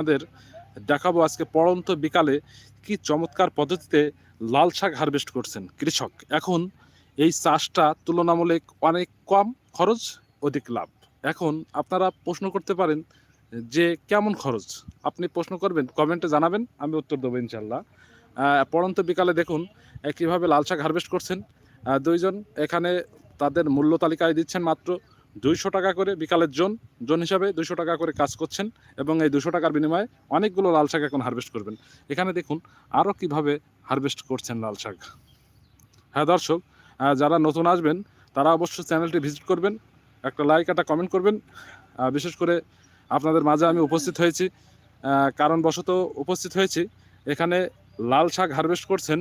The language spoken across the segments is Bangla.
আপনাদের দেখাবো আজকে পড়ন্ত বিকালে কি চমৎকার পদ্ধতিতে লাল শাক হারভেস্ট করছেন কৃষক। এখন এই চাষটা তুলনামূলক অনেক কম খরচ, অধিক লাভ। এখন আপনারা প্রশ্ন করতে পারেন যে কেমন খরচ? আপনি প্রশ্ন করবেন, কমেন্টে জানাবেন, আমি উত্তর দেবো ইনশাল্লাহ। পড়ন্ত বিকালে দেখুন কীভাবে লাল শাক হারভেস্ট করছেন। দুইজন এখানে তাদের মূল্য তালিকায় দিচ্ছেন মাত্র দুইশো টাকা করে বিকালের জন জন হিসাবে দুইশো টাকা করে কাজ করছেন এবং এই দুশো টাকার বিনিময়ে অনেকগুলো লাল শাক এখন হারভেস্ট করবেন। এখানে দেখুন আরও কীভাবে হারভেস্ট করছেন লাল শাক। হ্যাঁ দর্শক যারা নতুন আসবেন, তারা অবশ্যই চ্যানেলটি ভিজিট করবেন, একটা লাইক একটা কমেন্ট করবেন। বিশেষ করে আপনাদের মাঝে আমি উপস্থিত হয়েছি কারণবশত উপস্থিত হয়েছি। এখানে লাল শাক হারভেস্ট করছেন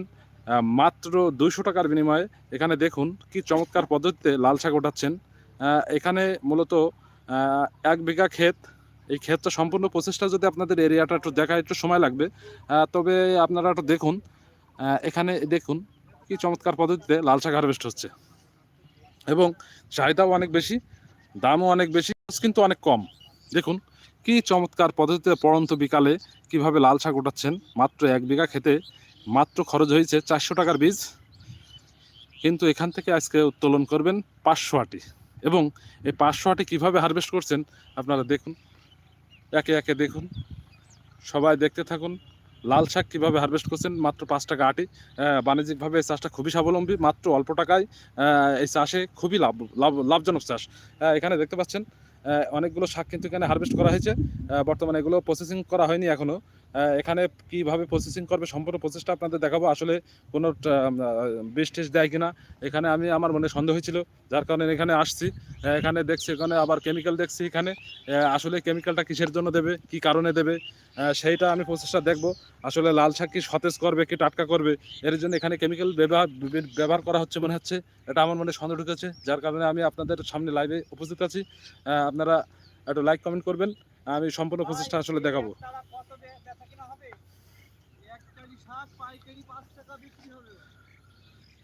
মাত্র দুইশো টাকার বিনিময়ে। এখানে দেখুন কি চমৎকার পদ্ধতিতে লাল শাক ওঠাচ্ছেন। এখানে মূলত এক বিঘা ক্ষেত। এই ক্ষেতটা সম্পূর্ণ প্রচেষ্টা যদি আপনাদের এরিয়াটা একটু দেখা একটু সময় লাগবে। তবে আপনারা একটু দেখুন। এখানে দেখুন কি চমৎকার পদ্ধতিতে লাল শাক হারভেস্ট হচ্ছে। এবং চাহিদাও অনেক বেশি, দামও অনেক বেশি কিন্তু অনেক কম। দেখুন কি চমৎকার পদ্ধতিতে পড়ন্ত বিকালে কীভাবে লাল শাক উঠাচ্ছেন মাত্র এক বিঘা খেতে মাত্র খরচ হয়েছে চারশো টাকার বীজ। কিন্তু এখান থেকে আজকে উত্তোলন করবেন পাঁচশো আটি। এবং এই পাঁচশো আটি কীভাবে হারভেস্ট করছেন, আপনারা দেখুন। একে একে দেখুন। সবাই দেখতে থাকুন, লাল শাক কীভাবে হারভেস্ট করছেন, মাত্র পাঁচ টাকা আটি। বাণিজ্যিকভাবে এই চাষটা খুবই স্বাবলম্বী, মাত্র অল্প টাকায় এই চাষে খুবই লাভ লাভ, লাভজনক চাষ। এখানে দেখতে পাচ্ছেন অনেকগুলো শাক কিন্তু এখানে হারভেস্ট করা হয়েছে। বর্তমানে এগুলো প্রসেসিং করা হয়নি এখনও এখানে কীভাবে প্রসেসিং করবে সম্পূর্ণ প্রসেসটা আপনাদের দেখাবো। আসলে কোনো বিষ টেস্ট দেয় কিনা, এখানে আমি আমার মনে সন্দেহ হয়েছিল যার কারণে এখানে আসছি। এখানে দেখছি, এখানে আবার কেমিক্যাল দেখছি এখানে। আসলে কেমিক্যালটা কিসের জন্য দেবে, কি কারণে দেবে সেইটা আমি প্রসেসটা দেখব। আসলে লাল শাক কি সতেজ করবে, কি টাটকা করবে, এর জন্য এখানে কেমিক্যাল ব্যবহার ব্যবহার করা হচ্ছে মনে হচ্ছে। এটা আমার মনে সন্দেহ ঢুকেছে, যার কারণে আমি আপনাদের সামনে লাইভে উপস্থিত আছি। আপনারা একটু লাইক কমেন্ট করবেন। আমি সম্পূর্ণ প্রসেসটা আসলে দেখাবো।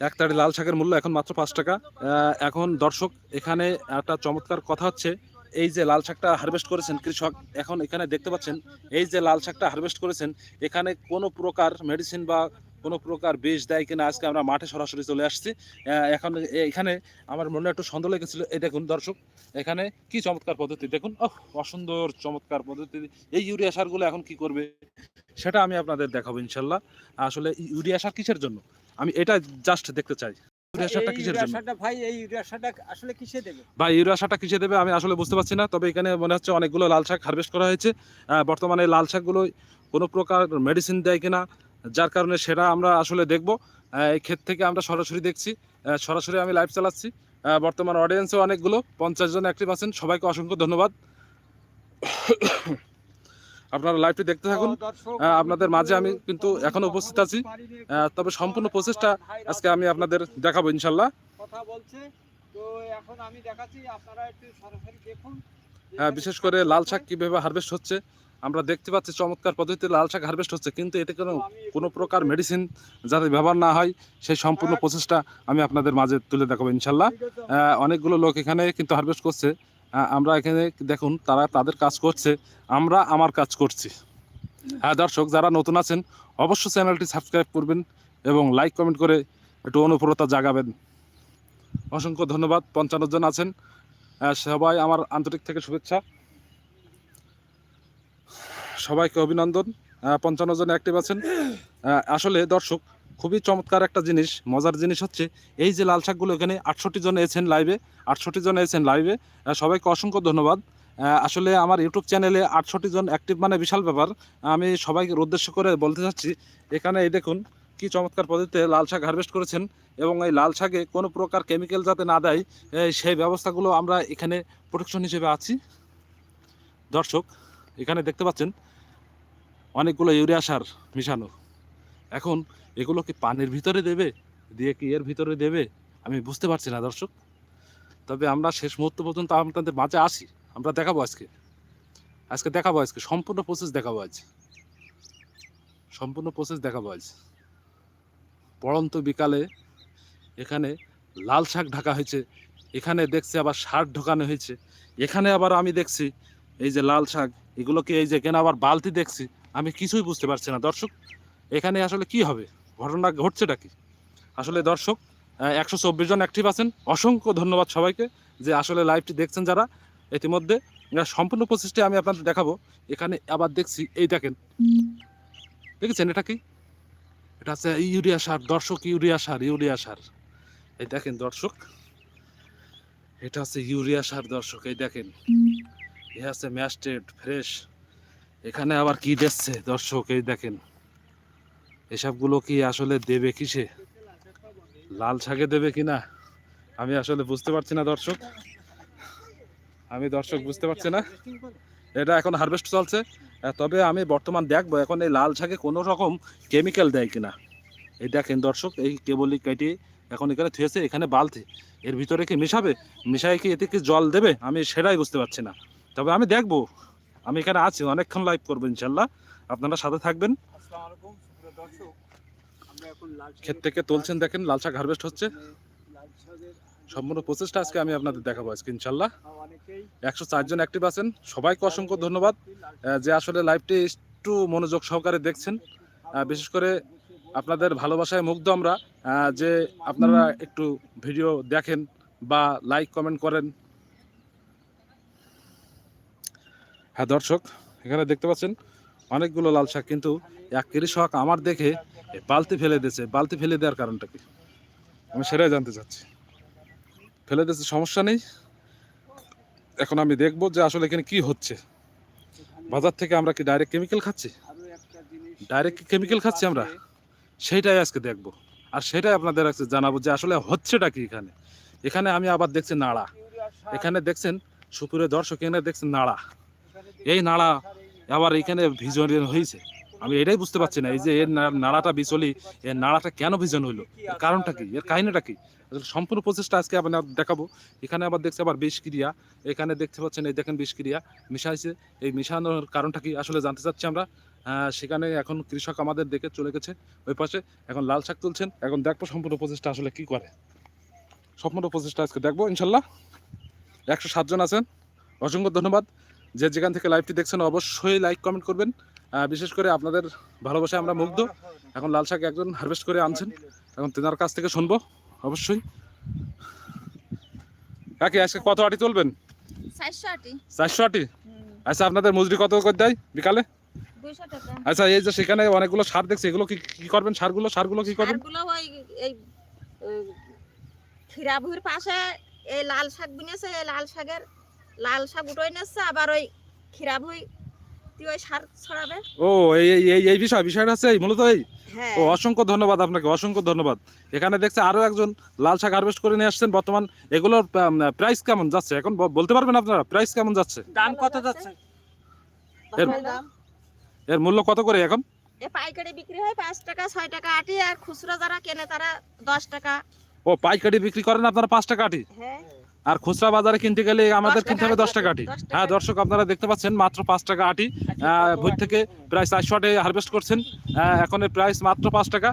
এক তাড়ি লাল শাকের মূল্য এখন মাত্র পাঁচ টাকা। এখন দর্শক, এখানে একটা চমৎকার কথা হচ্ছে, এই যে লাল শাকটা হারভেস্ট করেছেন কৃষক, এখন এখানে দেখতে পাচ্ছেন, এই যে লাল শাকটা হারভেস্ট করেছেন, এখানে কোনো প্রকার মেডিসিন বা কোনো প্রকার বেশ দেয় কিনা আজকে আমরা মাঠে সরাসরি চলে আসছি। এখন এখানে আমার মনে একটু সন্দেহ লেগেছিল। এই দেখুন দর্শক এখানে কি চমৎকার পদ্ধতি। দেখুন অসুন্দর চমৎকার পদ্ধতি। এই ইউরিয়া সারগুলো এখন কি করবে সেটা আমি আপনাদের দেখাবো ইনশাল্লাহ। আসলে ইউরিয়া সার কিসের জন্য? আমি এটা জাস্ট দেখতে চাই। ইউরিয়া সারটা কিসের ইউরিয়া জন্য? সারটা ভাই ইউরিয়া সারটা কিসে দেবে? আমি আসলে বুঝতে পারছি না। তবে এখানে মনে হচ্ছে অনেকগুলো লাল শাক হারভেস্ট করা হয়েছে। বর্তমানে লাল শাকগুলো কোনো প্রকার মেডিসিন দেয় কিনা যার কারণে সেটা আমরা আসলে দেখব। এই ক্ষেত থেকে আমরা সরাসরি দেখছি। সরাসরি আমি লাইভ চালাচ্ছি। বর্তমান অডিয়েন্সও অনেকগুলো পঞ্চাশ জন অ্যাক্টিভ আছেন। সবাইকে অসংখ্য ধন্যবাদ। আপনারা লাইভটি দেখতে থাকুন। আপনাদের মাঝে আমি কিন্তু এখনও উপস্থিত আছি। তবে সম্পূর্ণ প্রসেসটা ভাইরা আজকে আমি আপনাদের দেখাবো ইনশাল্লাহ। কথা বলছে। তো এখন আমি দেখাচ্ছি আপনারা একটু সরাসরি দেখুন। হ্যাঁ, বিশেষ করে লাল শাক কীভাবে হারভেস্ট হচ্ছে আমরা দেখতে পাচ্ছি চমৎকার পদ্ধতিতে লাল শাক হারভেস্ট হচ্ছে, কিন্তু এতে কোনো কোনো প্রকার মেডিসিন যাতে ব্যবহার না হয়, সেই সম্পূর্ণ প্রসেসটা আমি আপনাদের মাঝে তুলে দেখাবো ইনশাল্লাহ। অনেকগুলো লোক এখানে কিন্তু হারভেস্ট করছে। আমরা এখানে দেখুন তারা তাদের কাজ করছে, আমরা আমার কাজ করছি। হ্যাঁ দর্শক যারা নতুন আছেন, অবশ্যই চ্যানেলটি সাবস্ক্রাইব করবেন এবং লাইক কমেন্ট করে একটু অনুপ্রতা জাগাবেন। অসংখ্য ধন্যবাদ, পঞ্চান্ন জন আছেন। সবাই আমার আন্তরিক থেকে শুভেচ্ছা। সবাইকে অভিনন্দন। পঞ্চান্ন জন অ্যাক্টিভ আছেন। আসলে দর্শক, খুবই চমৎকার একটা জিনিস, মজার জিনিস হচ্ছে, এই যে লাল শাকগুলো এখানে আটষট্টি জন এসেছেন লাইভে আটষট্টি জন এসেছেন লাইভে সবাইকে অসংখ্য ধন্যবাদ। আসলে আমার ইউটিউব চ্যানেলে আটষট্টি জন অ্যাক্টিভ মানে বিশাল ব্যাপার। আমি সবাইকে উদ্দেশ্য করে বলতে চাচ্ছি, এখানে এই দেখুন, কি চমৎকার পদ্ধতিতে লাল শাক হারভেস্ট করেছেন এবং এই লাল শাকে কোনো প্রকার কেমিক্যাল যাতে না দেয় সেই ব্যবস্থাগুলো আমরা এখানে প্রোটেকশন হিসেবে আছি। দর্শক, এখানে দেখতে পাচ্ছেন অনেকগুলো ইউরিয়া সার মিশানো। এখন এগুলো কি পানির ভিতরে দেবে, দিয়ে কি এর ভিতরে দেবে, আমি বুঝতে পারছি না দর্শক। তবে আমরা শেষ মুহূর্ত পর্যন্ত আপনাদের মাঝে আসি আমরা দেখাবো আজকে। আজকে দেখাবো আজকে, সম্পূর্ণ প্রসেস দেখাবো আজ। সম্পূর্ণ প্রসেস দেখাবো আজ। পড়ন্ত বিকালে এখানে লাল শাক ঢাকা হয়েছে, এখানে দেখছি আবার সার ঢোকানো হয়েছে, এখানে আবার আমি দেখছি, এই যে লাল শাক, এগুলোকে এই যে কেন আবার বালতি দেখছি আমি কিছুই বুঝতে পারছি না। দর্শক, এখানে আসলে কি হবে? ঘটনা ঘটছেটা কি? আসলে দর্শক একশো চব্বিশ জন অ্যাক্টিভ আছেন। অসংখ্য ধন্যবাদ সবাইকে যে আসলে লাইভটি দেখছেন যারা। ইতিমধ্যে সম্পূর্ণ প্রসেসটি আমি আপনাদের দেখাবো। এখানে আবার দেখছি, এই দেখেন। দেখেছেন এটা কি? এটা হচ্ছে ইউরিয়া সার। দর্শক, ইউরিয়া সার ইউরিয়া সার। এই দেখেন দর্শক, এটা হচ্ছে ইউরিয়া সার দর্শক। এই দেখেন, এ আছে ম্যাস্টেড, ফ্রেশ। এখানে আবার কি দেখছে? দর্শক, এই দেখেন। এসবগুলো কি আসলে দেবে কিসে? লাল শাকে দেবে কিনা? আমি আসলে বুঝতে পারছি না, দর্শক। আমি দর্শক বুঝতে পারছি না। এটা এখন হারভেস্ট চলছে। তবে আমি বর্তমান দেখব এখন এই লাল শাকে কোনো রকম কেমিক্যাল দেয় কিনা। এই দেখেন দর্শক, এই কেবলই কেটে এখন এখানে থুয়েছে, এখানে বালতি। এর ভিতরে কি মিশাবে? মিশাই কি এতে কি জল দেবে? আমি সেটাই বুঝতে পারছি না। তবে আমি দেখব। আমি এখানে আছি অনেকক্ষণ লাইভ করব ইনশাল্লাহ আপনারা সাথে থাকবেন। ক্ষেত থেকে তুলছেন দেখেন লাল শাক হারভেস্ট হচ্ছে। সম্পূর্ণ প্রচেষ্টা আজকে আমি আপনাদের দেখাবো আজকে ইনশাল্লাহ একশো চারজন অ্যাক্টিভ আছেন। সবাইকে অসংখ্য ধন্যবাদ। যে আসলে লাইভটি একটু মনোযোগ সহকারে দেখছেন। বিশেষ করে আপনাদের ভালোবাসায় মুগ্ধ আমরা। যে আপনারা একটু ভিডিও দেখেন বা লাইক কমেন্ট করেন। হ্যাঁ দর্শক, এখানে দেখতে পাচ্ছেন অনেকগুলো লাল শাক, কিন্তু এক কৃষক আমার দেখে বালতি ফেলে দিয়েছে। বালতি ফেলে দেওয়ার কারণটা কি? আমি সেটাই জানতে চাচ্ছি। ফেলে দিয়েছে, সমস্যা নেই। এখন আমি দেখব যে আসলে এখানে কি হচ্ছে। বাজার থেকে আমরা কি ডাইরেক্ট কেমিক্যাল খাচ্ছি? ডাইরেক্ট chemical খাচ্ছি আমরা? সেইটাই আজকে দেখব। আর সেটাই আপনাদের আজকে জানাব যে আসলে হচ্ছেটা কি এখানে। এখানে আমি আবার দেখছি নাড়া। এখানে দেখছেন সুপুরে দর্শক এখানে দেখছেন নাড়া। এই নাড়া আবার এখানে ভিজন হয়েছে আমি এটাই বুঝতে পারছি না এই যে এর নাড়াটা বিচলি এর নাড়াটা কেন ভিজন হইল? এর কারণটা কি? এর কাহিনীটা কি? সম্পূর্ণ প্রচেষ্টা আজকে আপনার দেখাবো। এখানে আবার দেখছি আবার বিষক্রিয়া এখানে দেখতে পাচ্ছেন এই দেখেন বিষক্রিয়া মিশাইছে। এই মিশানোর কারণটা কি আসলে জানতে চাচ্ছি আমরা। আহ, সেখানে এখন কৃষক আমাদের দেখে চলে গেছে ওই পাশে। এখন লাল শাক তুলছেন। এখন দেখব সম্পূর্ণ প্রচেষ্টা আসলে কি করে। সম্পূর্ণ প্রচেষ্টা আজকে দেখব ইনশাল্লাহ। একশো সাতজন আছেন। অসংখ্য ধন্যবাদ। যে যেখান থেকে লাইভটি দেখছেন অবশ্যই লাইক কমেন্ট করবেন। বিশেষ করে আপনাদের ভালোবাসায় আমরা মুগ্ধ। এখন লাল শাক একজন হারভেস্ট করে আনছেন। এখন তেনার কাছ থেকে শুনব অবশ্যই। কাকি আজকে কত আটি তুলবেন? চারশো আটি। আচ্ছা আপনাদের মজুরি কত করে দেয় বিকালে? আচ্ছা এই যে সেখানে অনেকগুলো সার দেখছি এগুলো কি কি করবেন সারগুলো? সারগুলো কি করবেন? এই খিরাভুর পাশে এই লাল শাক বুনেছে এই লাল শাকের লাল শাক উঠোই নিচ্ছে আবার ওই খিরাভুই তুই ওই সার ছড়াবে? ও এই এই- এই বিষয় বিষয়টা হচ্ছে এই মূলত এই। হ্যাঁ। ও অসংখ্য ধন্যবাদ আপনাকে অসংখ্য ধন্যবাদ। এখানে দেখছে আরও একজন লাল শাক হারভেস্ট করে নিয়ে আসছেন। বর্তমান এগুলোর প্রাইস কেমন যাচ্ছে? এখন বলতে পারবেন আপনারা প্রাইস কেমন যাচ্ছে? দাম কত যাচ্ছে? এর-। এর মূল্য কত করে এখন? এ পাইকারি বিক্রি হয় পাঁচ টাকা ছয় টাকা আটি আর খুচরা যারা কেনে তারা দশ টাকা। ও পাইকারি বিক্রি করেন আপনারা পাঁচ টাকা আটি? হ্যাঁ। আর খুচরা বাজারে কিনতে গেলে আমাদের কিনতে হবে দশ টাকা আটি। হ্যাঁ দর্শক আপনারা দেখতে পাচ্ছেন মাত্র পাঁচ টাকা আটি। ভোর থেকে প্রায় চারশো আটে হারভেস্ট করছেন। এখন এর প্রাইস মাত্র পাঁচ টাকা।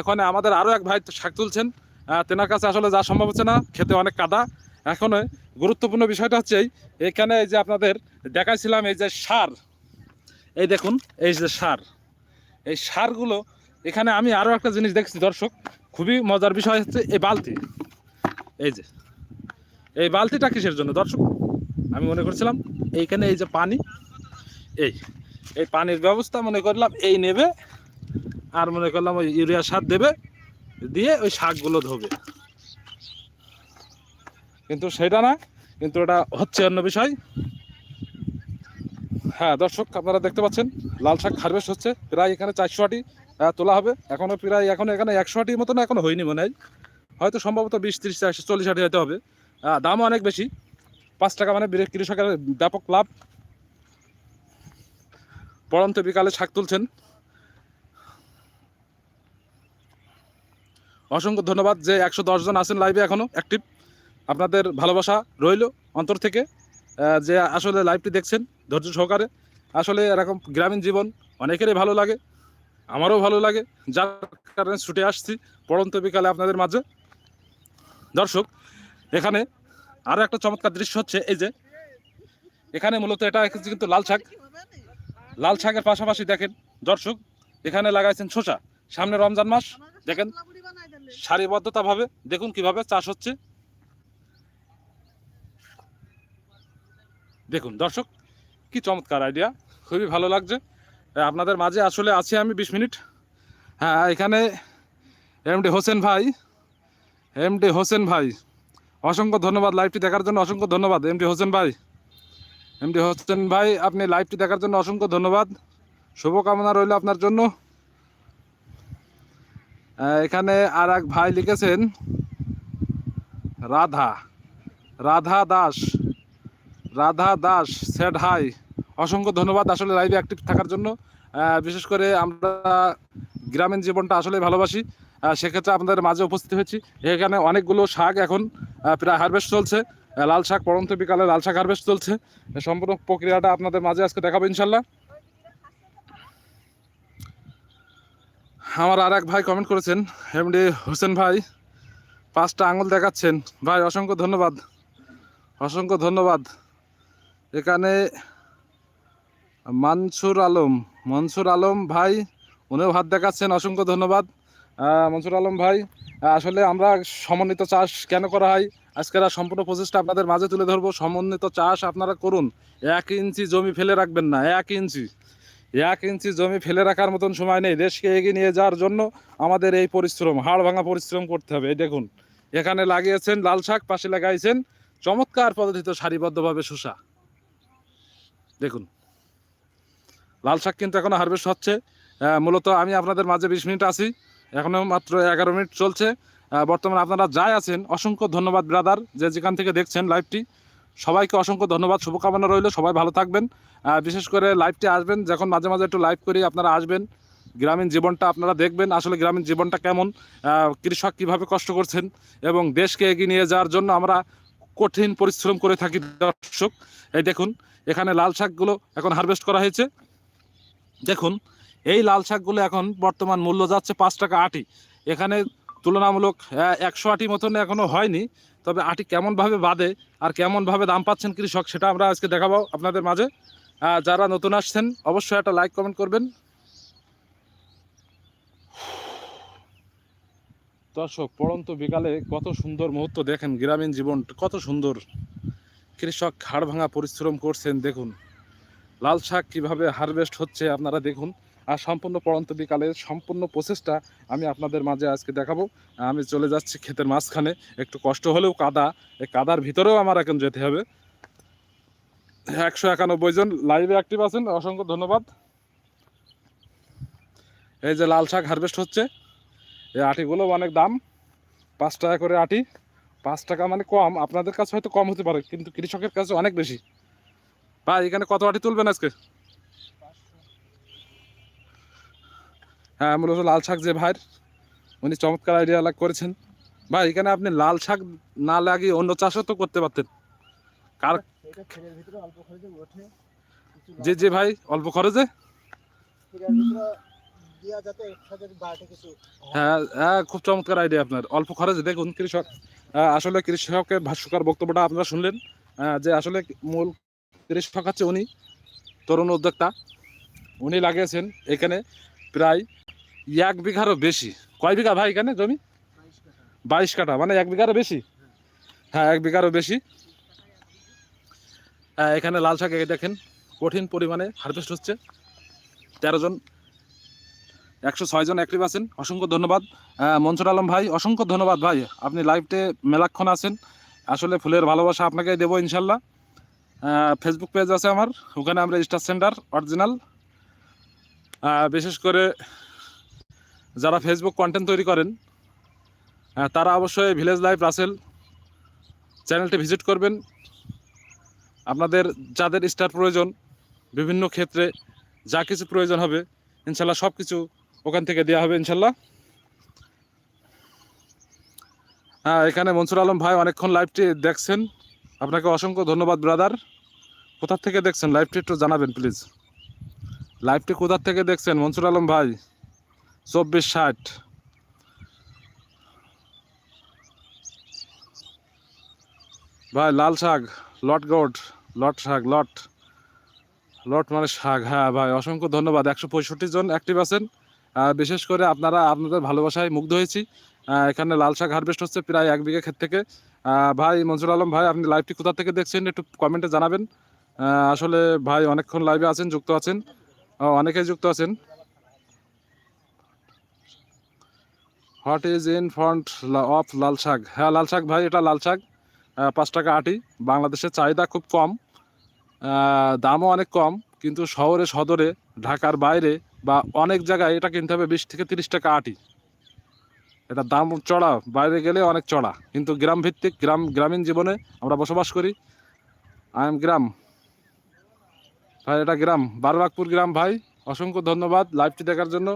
এখন আমাদের আরও এক ভাই শাক তুলছেন। তেনার কাছে আসলে যা সম্ভব হচ্ছে না খেতে অনেক কাদা। এখন গুরুত্বপূর্ণ বিষয়টা হচ্ছে এখানে এই যে আপনাদের দেখাইছিলাম এই যে সার। এই দেখুন এই যে সার। এই সারগুলো এখানে আমি আরও একটা জিনিস দেখছি দর্শক। খুবই মজার বিষয় হচ্ছে এই বালতি। এই যে। এই বালতিটা কিসের জন্য, দর্শক? আমি মনে করছিলাম এইখানে এই যে পানি, এই এই পানির ব্যবস্থা মনে করলাম এই নেবে, আর মনে করলাম ওই ইউরিয়া সার দেবে, দিয়ে ওই শাকগুলো ধোবে। কিন্তু সেটা না, কিন্তু ওটা হচ্ছে অন্য বিষয়। হ্যাঁ দর্শক, আপনারা দেখতে পাচ্ছেন, লাল শাক হারভেস্ট হচ্ছে, প্রায় এখানে চারশো আটি তোলা হবে। এখনও প্রায়, এখনও এখানে একশো আটির মতন এখনও হয়নি মনে হয়। হয়তো সম্ভবত বিশ ত্রিশ চল্লিশ আটি হয়তো হবে। দামও অনেক বেশি। পাঁচ টাকা মানে কৃষকের ব্যাপক লাভ। পড়ন্ত বিকালে শাক তুলছেন। অসংখ্য ধন্যবাদ যে একশো জন আছেন লাইভে এখনও অ্যাক্টিভ আপনাদের ভালোবাসা রইল অন্তর থেকে। যে আসলে লাইভটি দেখছেন, ধৈর্য সহকারে। আসলে এরকম গ্রামীণ জীবন অনেকেরই ভালো লাগে, আমারও ভালো লাগে। যার কারণে ছুটে আসছি পড়ন্ত বিকালে আপনাদের মাঝে। দর্শক এখানে আরও একটা চমৎকার দৃশ্য হচ্ছে, এই যে এখানে মূলত এটা কিন্তু লাল শাক। লাল শাকের পাশাপাশি দেখেন দর্শক, এখানে লাগাইছেন শসা। সামনে রমজান মাস, দেখেন সারিবদ্ধতাভাবে দেখুন কীভাবে চাষ হচ্ছে। দেখুন দর্শক, কি চমৎকার আইডিয়া খুবই ভালো লাগছে। আপনাদের মাঝে আসলে আছি আমি বিশ মিনিট। হ্যাঁ এখানে এম এমডি হোসেন ভাই এম এমডি হোসেন ভাই। অসংখ্য ধন্যবাদ লাইভটি দেখার জন্য, অসংখ্য ধন্যবাদ। এমডি হোসেন ভাই এমডি হোসেন ভাই, আপনি লাইভটি দেখার জন্য অসংখ্য ধন্যবাদ। শুভকামনা রইল আপনার জন্য। এখানে আর এক ভাই লিখেছেন, রাধা রাধা দাস রাধা দাস স্যাড হাই অসংখ্য ধন্যবাদ আসলে লাইভে অ্যাক্টিভ থাকার জন্য। বিশেষ করে আমরা গ্রামীণ জীবনটা আসলে ভালোবাসি। সেক্ষেত্রে আপনাদের মাঝে উপস্থিত হয়েছি। এখানে অনেকগুলো শাক এখন প্রায় হারভেস্ট চলছে। লাল শাক পরন্ত বিকালে লাল শাক হারভেস্ট চলছে। সম্পূর্ণ প্রক্রিয়াটা আপনাদের মাঝে আজকে দেখাবো ইনশাল্লাহ আমার আর এক ভাই কমেন্ট করেছেন এমডি হোসেন ভাই, পাঁচটা আঙুল দেখাচ্ছেন। ভাই, অসংখ্য ধন্যবাদ। অসংখ্য ধন্যবাদ। এখানে মানসুর আলম, মনসুর আলম ভাই, উনিও হাত দেখাচ্ছেন, অসংখ্য ধন্যবাদ। মনসুর আলম ভাই আসলে আমরা সমন্বিত চাষ কেন করা হয়? আজকের সম্পূর্ণ প্রচেষ্টা আপনাদের মাঝে তুলে ধরবো। সমন্বিত চাষ আপনারা করুন। এক ইঞ্চি জমি ফেলে রাখবেন না, এক ইঞ্চি। এক ইঞ্চি জমি ফেলে রাখার মতন সময় নেই। দেশকে এগিয়ে নিয়ে যাওয়ার জন্য আমাদের এই পরিশ্রম, হাড় ভাঙা পরিশ্রম করতে হবে। এই দেখুন, এখানে লাগিয়েছেন লাল শাক, পাশে লাগাইছেন চমৎকার পদ্ধতিতে সারিবদ্ধভাবে শসা। দেখুন, লাল শাক কিন্তু এখন হারভেস্ট হচ্ছে। মূলত আমি আপনাদের মাঝে বিশ মিনিট আছি। এখনও মাত্র এগারো মিনিট চলছে। বর্তমানে আপনারা যাই আছেন, অসংখ্য ধন্যবাদ ব্রাদার যে যেখান থেকে দেখছেন লাইভটি সবাইকে অসংখ্য ধন্যবাদ, শুভকামনা রইল, সবাই ভালো থাকবেন। বিশেষ করে লাইভটি আসবেন, যখন মাঝে মাঝে একটু লাইভ করি, আপনারা আসবেন। গ্রামীণ জীবনটা আপনারা দেখবেন, আসলে গ্রামীণ জীবনটা কেমন কৃষক কীভাবে কষ্ট করছেন এবং দেশকে এগিয়ে নিয়ে যাওয়ার জন্য আমরা কঠিন পরিশ্রম করে থাকি, দর্শক। এই দেখুন, এখানে লাল শাকগুলো এখন হারভেস্ট করা হয়েছে। দেখুন এই লাল শাকগুলো এখন বর্তমান মূল্য যাচ্ছে পাঁচ টাকা আটি। এখানে তুলনামূলক একশো আটি মতন এখনও হয়নি, তবে আটি কেমনভাবে বাদে আর কেমনভাবে দাম পাচ্ছেন কৃষক সেটা আমরা আজকে দেখাবো আপনাদের মাঝে। যারা নতুন আসছেন, অবশ্যই একটা লাইক কমেন্ট করবেন। দর্শক, পড়ন্ত বিকালে কত সুন্দর মুহূর্ত দেখেন গ্রামীণ জীবন, কত সুন্দর। কৃষক হাড় ভাঙা পরিশ্রম করছেন, দেখুন। লাল শাক কীভাবে হারভেস্ট হচ্ছে আপনারা দেখুন। আর সম্পূর্ণ পড়ন্ত বিকালে সম্পূর্ণ প্রসেসটা আমি আপনাদের মাঝে আজকে দেখাবো। আমি চলে যাচ্ছি ক্ষেতের মাঝখানে। একটু কষ্ট হলেও কাদা, এই কাদার ভিতরেও আমার এখন যেতে হবে। একশো একানব্বই জন লাইভে অ্যাক্টিভ আছেন, অসংখ্য ধন্যবাদ। এই যে লাল শাক হারভেস্ট হচ্ছে। এই আটিগুলো অনেক দাম। পাঁচ টাকা করে আটি। পাঁচ টাকা মানে কম। আপনাদের কাছে হয়তো কম হতে পারে, কিন্তু কৃষকের কাছে অনেক বেশি। ভাই, এখানে কত আটি তুলবেন আজকে? হ্যাঁ মূলত লাল শাক যে ভাইয়ের, উনি চমৎকার আইডিয়া লাগ করেছেন। ভাই, এখানে আপনি লাল শাক না লাগিয়ে অন্য চাষও তো করতে পারতেন। কার যে যে ভাই, অল্প খরচে? হ্যাঁ হ্যাঁ খুব চমৎকার আইডিয়া আপনার। অল্প খরচে, দেখুন কৃষক আসলে কৃষকের ভাষ্যকার বক্তব্যটা আপনারা শুনলেন যে আসলে মূল কৃষক হচ্ছে উনি, তরুণ উদ্যোক্তা। উনি লাগিয়েছেন এখানে প্রায় এক বিঘারও বেশি। কয় বিঘা ভাই এখানে জমি? বাইশ কাঠা। মানে এক বিঘারও বেশি? হ্যাঁ এক বিঘারও বেশি। হ্যাঁ, এখানে লাল শাক দেখেন কঠিন পরিমাণে হারভেস্ট হচ্ছে। তেরো জন একশো ছয় জন অ্যাক্টিভ আছেন। অসংখ্য ধন্যবাদ। মনসুর আলম ভাই অসংখ্য ধন্যবাদ ভাই। আপনি লাইভতে মেলাক্ষণ আছেন। আসলে ফুলের ভালোবাসা আপনাকে দেবো ইনশাল্লাহ। ফেসবুক পেজ আছে আমার। ওখানে আমরা স্টার সেন্টার অরিজিনাল বিশেষ করে যারা ফেসবুক কন্টেন্ট তৈরি করেন আহ, তারা অবশ্যই ভিলেজ লাইফ রাসেল চ্যানেলটি ভিজিট করবেন। আপনাদের যাদের স্টার প্রয়োজন বিভিন্ন ক্ষেত্রে যা কিছু প্রয়োজন হবে ইনশাল্লাহ সব কিছু ওখান থেকে দেওয়া হবে ইনশাল্লাহ। হ্যাঁ এখানে মনসুর আলম ভাই অনেকক্ষণ লাইভটি দেখছেন। আপনাকে অসংখ্য ধন্যবাদ ব্রাদার কোথার থেকে দেখছেন? লাইভটি একটু জানাবেন প্লিজ লাইভটি কোথার থেকে দেখছেন? মনসুর আলম ভাই। চব্বিশ ষাট। ভাই, লাল শাক, লট গোট, লট শাক, লট। লট মানে শাক হ্যাঁ ভাই, অসংখ্য ধন্যবাদ। একশো পঁয়ষট্টি জন অ্যাক্টিভ আছেন। বিশেষ করে আপনারা আপনাদের ভালোবাসায় মুগ্ধ হয়েছি। এখানে লাল শাক হারভেস্ট হচ্ছে প্রায় এক বিঘা ক্ষেত থেকে। ভাই, মনসুর আলম ভাই, আপনি লাইভটি কোথা থেকে দেখছেন একটু কমেন্টে জানাবেন। আসলে ভাই, অনেকক্ষণ লাইভে আছেন, যুক্ত আছেন। অনেকেই যুক্ত আছেন। What is in front of lal shak হ্যাঁ লাল শাক ভাই, এটা লাল শাক পাঁচ টাকা আটি। বাংলাদেশের চাহিদা খুব কম। দামও অনেক কম। কিন্তু শহরে, সদরে, ঢাকার বাইরে বা অনেক জায়গায় এটা কিনতে হবে বিশ থেকে তিরিশ টাকা আটি। এটা দাম চড়া। বাইরে গেলে অনেক চড়া। কিন্তু গ্রাম ভিত্তিক গ্রাম, গ্রামীণ জীবনে আমরা বসবাস করি। আই এম গ্রাম ভাই, এটা গ্রাম বারবাগপুর গ্রাম ভাই, অসংখ্য ধন্যবাদ। লাইভটি দেখার জন্য।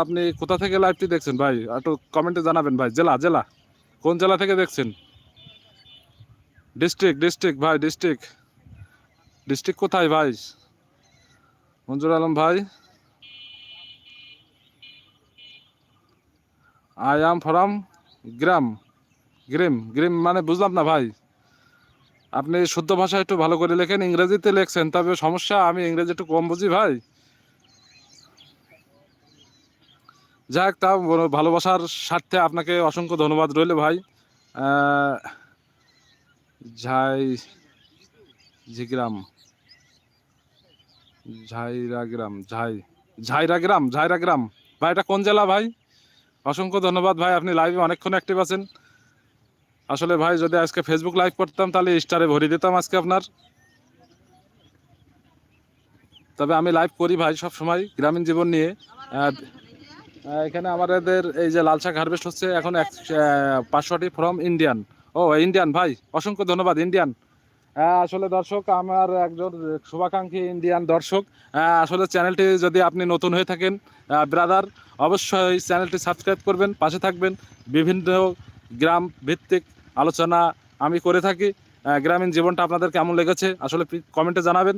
আপনি কোথা থেকে লাইভটি দেখছেন ভাই? একটু কমেন্টে জানাবেন ভাই। জেলা জেলা। কোন জেলা থেকে দেখছেন? ডিস্ট্রিক্ট ডিস্ট্রিক্ট ভাই ডিস্ট্রিক্ট ডিস্ট্রিক্ট কোথায় ভাই? মঞ্জুর আলম ভাই। আই আম ফ্রম গ্রাম গ্রিম গ্রিম মানে বুঝলাম না ভাই। আপনি শুদ্ধ ভাষা একটু ভালো করে লেখেন, ইংরেজিতে লেখছেন, তবে সমস্যা, আমি ইংরেজি একটু কম বুঝি ভাই। যাক, তা ভালোবাসার স্বার্থে আপনাকে অসংখ্য ধন্যবাদ রইল ভাই। ঝাই, ঝিগ্রাম ঝাইরা গ্রাম ঝাই ঝাইরা গ্রাম ঝাইরা গ্রাম ভাই, এটা কোন জেলা ভাই? অসংখ্য ধন্যবাদ ভাই, আপনি লাইভে অনেকক্ষণ অ্যাক্টিভ আছেন। আসলে ভাই, যদি আজকে ফেসবুক লাইভ করতাম, তাহলে স্টারে ভরে দিতাম আজকে আপনার। তবে আমি লাইভ করি ভাই সব সময় গ্রামীণ জীবন নিয়ে। এখানে আমাদের এই যে লাল শাক হারভেস্ট হচ্ছে, এখন এক পাঁচশোটি ফ্রম ইন্ডিয়ান ও ইন্ডিয়ান ভাই, অসংখ্য ধন্যবাদ ইন্ডিয়ান আসলে দর্শক, আমার একজন শুভাকাঙ্ক্ষী ইন্ডিয়ান দর্শক আসলে চ্যানেলটি যদি আপনি নতুন হয়ে থাকেন ব্রাদার অবশ্যই চ্যানেলটি সাবস্ক্রাইব করবেন, পাশে থাকবেন। বিভিন্ন গ্রাম ভিত্তিক আলোচনা আমি করে থাকি। গ্রামীণ জীবনটা আপনাদের কেমন লেগেছে, আসলে কমেন্টে জানাবেন।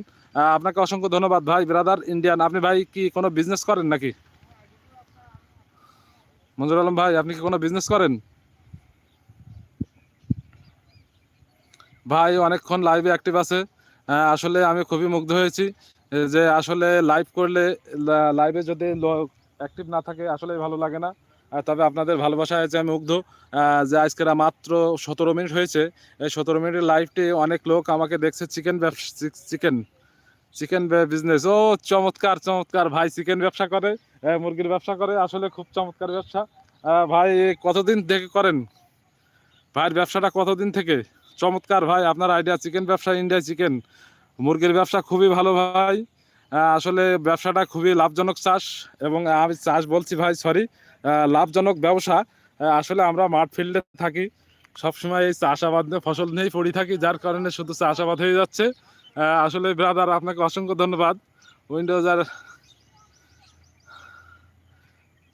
আপনাকে অসংখ্য ধন্যবাদ ভাই ব্রাদার ইন্ডিয়ান আপনি ভাই, কি কোনো বিজনেস করেন নাকি? মঞ্জুর আলম ভাই, আপনি কি কোনো বিজনেস করেন? ভাই, অনেকক্ষণ লাইভে অ্যাক্টিভ আছে। আসলে আমি খুবই মুগ্ধ হয়েছি যে আসলে লাইভ করলে লাইভে যদি অ্যাক্টিভ না থাকে, আসলে ভালো লাগে না। তবে আপনাদের ভালোবাসা হয়েছে আমি মুগ্ধ যে আজকের মাত্র সতেরো মিনিট হয়েছে, এই সতেরো মিনিটের লাইভটি অনেক লোক আমাকে দেখছে চিকেন ব্যবসা চিকেন চিকেন বিজনেস ও, চমৎকার চমৎকার। ভাই চিকেন ব্যবসা করে মুরগির ব্যবসা করে। আসলে খুব চমৎকার ব্যবসা। ভাই কতদিন থেকে করেন? ভাইয়ের ব্যবসাটা কতদিন থেকে? চমৎকার ভাই, আপনার আইডিয়া চিকেন ব্যবসা ইন্ডিয়া চিকেন মুরগির ব্যবসা খুবই ভালো ভাই। আসলে ব্যবসাটা খুবই লাভজনক চাষ। এবং আমি চাষ বলছি ভাই সরি লাভজনক ব্যবসা। আসলে আমরা মাঠ ফিল্ডে থাকি। সবসময় এই চাষাবাদ ফসল নিয়েই পড়ে থাকি, যার কারণে শুধু চাষাবাদ হয়ে যাচ্ছে। আসলে ব্রাদার আপনাকে অসংখ্য ধন্যবাদ। উইন্ডোজ আর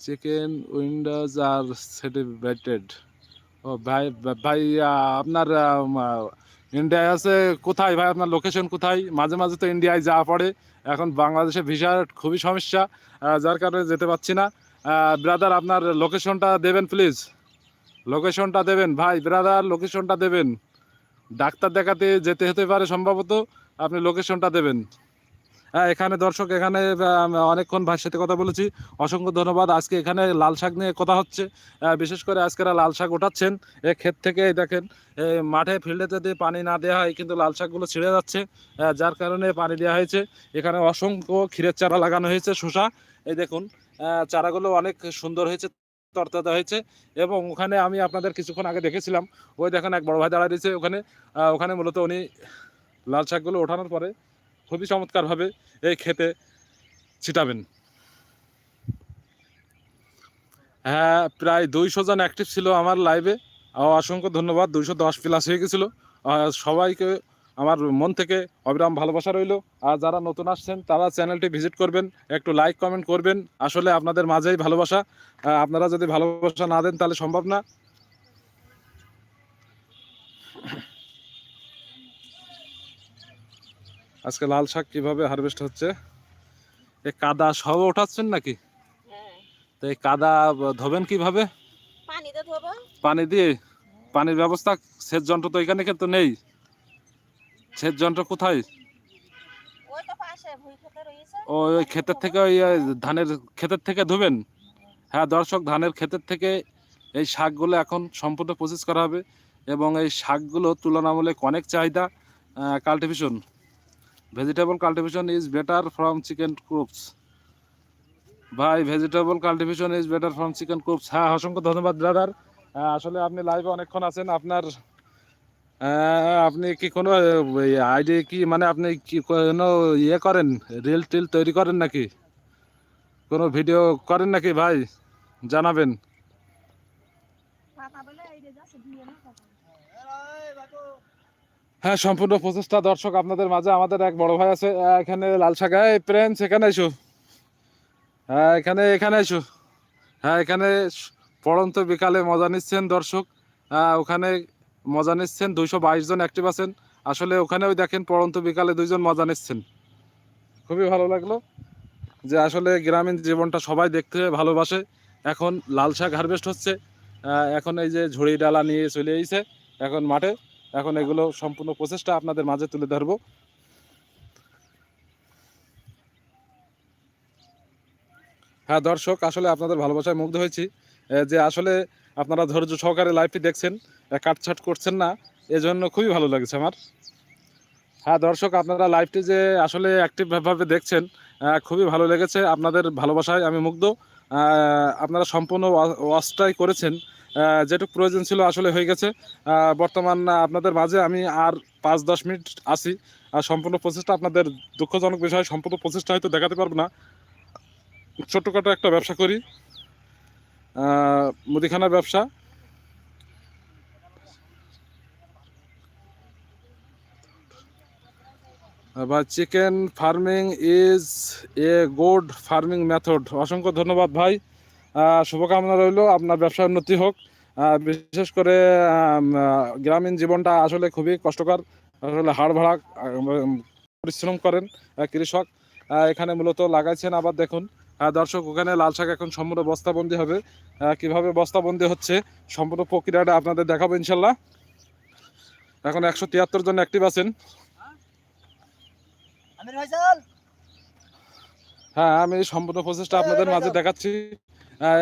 চিকেন উইন্ডোজ আর সেটিভেটেড ও ভাই ভাই আপনার ইন্ডিয়ায় আছে কোথায় ভাই? আপনার লোকেশন কোথায়? মাঝে মাঝে তো ইন্ডিয়ায় যাওয়া পড়ে। এখন বাংলাদেশে ভিসার খুবই সমস্যা যার কারণে যেতে পারছি না। ব্রাদার আপনার লোকেশনটা দেবেন প্লিজ লোকেশনটা দেবেন। ভাই ব্রাদার লোকেশনটা দেবেন। ডাক্তার দেখাতে যেতে হতে পারে সম্ভবত। আপনি লোকেশনটা দেবেন। হ্যাঁ এখানে দর্শক, এখানে অনেকক্ষণ ভাইয়ের সাথে কথা বলেছি। অসংখ্য ধন্যবাদ। আজকে এখানে লাল শাক নিয়ে কথা হচ্ছে। বিশেষ করে আজকে লাল শাক ওঠাচ্ছেন। এ ক্ষেত থেকে দেখেন মাঠে ফিল্ডে যদি পানি না দেওয়া হয়, কিন্তু লাল শাকগুলো ছিঁড়ে যাচ্ছে। যার কারণে পানি দেওয়া হয়েছে। এখানে অসংখ্য ক্ষীরের চারা লাগানো হয়েছে, শসা। এই দেখুন চারাগুলো অনেক সুন্দর হয়েছে, তরতাজা হয়েছে। এবং ওখানে আমি আপনাদের কিছুক্ষণ আগে দেখেছিলাম। ওই দেখেন, এক বড় ভাই দাঁড়ায় দিয়েছে ওখানে। ওখানে মূলত উনি লাল শাকগুলো ওঠানোর পরে খুবই চমৎকারভাবে এই খেতে ছিটাবেন। হ্যাঁ প্রায় দুইশো জন অ্যাক্টিভ ছিল আমার লাইভে অসংখ্য ধন্যবাদ, দুইশো দশ প্লাস হয়ে গেছিল। সবাইকে আমার মন থেকে অবিরাম ভালোবাসা রইল। আর যারা নতুন আসছেন, তারা চ্যানেলটি ভিজিট করবেন, একটু লাইক কমেন্ট করবেন। আসলে আপনাদের মাঝেই ভালোবাসা। আপনারা যদি ভালোবাসা না দেন, তাহলে সম্ভব না। আজকে লাল শাক কীভাবে হারভেস্ট হচ্ছে? এই কাদা সব ওঠাচ্ছেন নাকি? হ্যাঁ। তো এই কাদা ধোবেন কীভাবে? পানি দিয়ে? পানির ব্যবস্থা? সেচ যন্ত্র তো এখানে কিন্তু নেই। সেচ যন্ত্র কোথায়? ও ওই ক্ষেতের থেকে ওই ধানের ক্ষেতের থেকে ধুবেন? হ্যাঁ দর্শক ধানের ক্ষেতের থেকে এই শাকগুলো এখন সম্পূর্ণ প্রসেস করা হবে এবং এই শাকগুলো তুলনামূলক অনেক চাহিদা cultivation vegetable cultivation is better from chicken crops ভাই vegetable cultivation is better from chicken crops হ্যাঁ অসংখ্য ধন্যবাদ ব্রাদার আসলে আপনি লাইভে অনেকক্ষণ আছেন। আপনার আহ, আপনি কি কোনো আইডি কি মানে আপনি কি কোনো ইয়ে করেন? রিল টিল তৈরি করেন নাকি? কোনো ভিডিও করেন নাকি ভাই? জানাবেন। বলে হ্যাঁ সম্পূর্ণ প্রচেষ্টা দর্শক আপনাদের মাঝে। আমাদের এক বড় ভাই আছে এখানে লাল শাখায় প্রেন্স এখানে এসো। হ্যাঁ এখানে এখানে এসো। হ্যাঁ এখানে পড়ন্ত বিকালে মজা নিচ্ছেন দর্শক। ওখানে মজা নিচ্ছেন। দুইশো বাইশ জন অ্যাক্টিভ আছেন। আসলে ওখানেও দেখেন পড়ন্ত বিকালে দুইজন মজা নিচ্ছেন। খুবই ভালো লাগল যে আসলে গ্রামীণ জীবনটা সবাই দেখতে ভালোবাসে। এখন লাল শাক হারভেস্ট হচ্ছে। এখন এই যে ঝুড়ি ডালা নিয়ে চলে এসেছে এখন মাঠে। এখন এগুলো সম্পূর্ণ প্রচেষ্টা আপনাদের মাঝে তুলে ধরবো। হ্যাঁ দর্শক, আসলে আপনাদের ভালোবাসায় মুগ্ধ হয়েছি যে আসলে আপনারা ধৈর্য সহকারে লাইভটি দেখছেন কাটছাট করছেন না, এজন্য খুবই ভালো লাগছে আমার। হ্যাঁ দর্শক, আপনারা লাইভটি যে আসলে অ্যাক্টিভভাবে দেখছেন খুবই ভালো লেগেছে, আপনাদের ভালোবাসায় আমি মুগ্ধ। আপনারা সম্পূর্ণ ওয়া- ওয়াচটাই করেছেন যেটুকু প্রয়োজন ছিল আসলে হয়ে গেছে। বর্তমান আপনাদের মাঝে আমি আর পাঁচ দশ মিনিট আছি। আর সম্পূর্ণ প্রচেষ্টা আপনাদের দুঃখজনক বিষয়, সম্পূর্ণ প্রচেষ্টা হয়তো দেখাতে পারব না। ছোট্টখাটো একটা ব্যবসা করি। মুদিখানার ব্যবসা। বা chicken farming is a good farming method. অসংখ্য ধন্যবাদ ভাই। শুভকামনা রইল আপনার ব্যবসা উন্নতি হোক। বিশেষ করে গ্রামীণ জীবনটা আসলে খুবই কষ্টকর। আসলে হাড় ভাড়া পরিশ্রম করেন কৃষক। এখানে মূলত লাগাইছেন আবার দেখুন দর্শক ওখানে লাল শাক এখন সম্পূর্ণ বস্তাবন্দি হবে। কীভাবে বস্তাবন্দি হচ্ছে সম্পূর্ণ প্রক্রিয়াটা আপনাদের দেখাবো ইনশাল্লাহ এখন একশো তিয়াত্তর জন অ্যাক্টিভ আছেন। হ্যাঁ আমি সম্পূর্ণ প্রচেষ্টা আপনাদের মাঝে দেখাচ্ছি।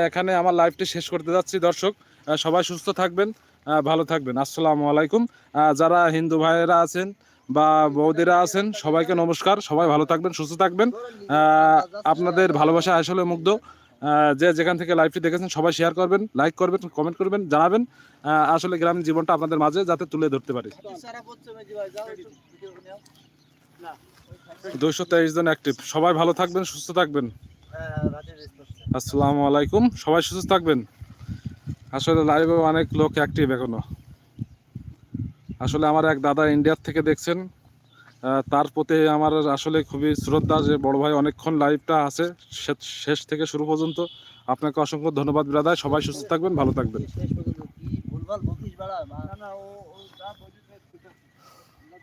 এখানে আমার লাইভটি শেষ করতে যাচ্ছি, দর্শক। সবাই সুস্থ থাকবেন ভালো থাকবেন। আসসালামু আলাইকুম। যারা হিন্দু ভাইয়েরা আছেন বা বৌদিরা আছেন, সবাইকে নমস্কার। সবাই ভালো থাকবেন, সুস্থ থাকবেন। আপনাদের ভালোবাসা আসলে মুগ্ধ। যে যেখান থেকে লাইভটি দেখেছেন, সবাই শেয়ার করবেন লাইক করবেন কমেন্ট করবেন, জানাবেন। আসলে গ্রামীণ জীবনটা আপনাদের মাঝে যাতে তুলে ধরতে পারি। দুইশো তেইশ জন অ্যাক্টিভ সবাই ভালো থাকবেন, সুস্থ থাকবেন। আসসালামু আলাইকুম। সবাই সুস্থ থাকবেন? আসলে লাইভে অনেক লোক অ্যাক্টিভ এখনও। আসলে আমার এক দাদা ইন্ডিয়ার থেকে দেখছেন তার প্রতি আমার আসলে খুবই শ্রদ্ধা যে বড় ভাই অনেকক্ষণ লাইভটা আছে শেষ থেকে শুরু পর্যন্ত। আপনাকে অসংখ্য ধন্যবাদ ব্রাদার। সবাই সুস্থ থাকবেন, ভালো থাকবেন।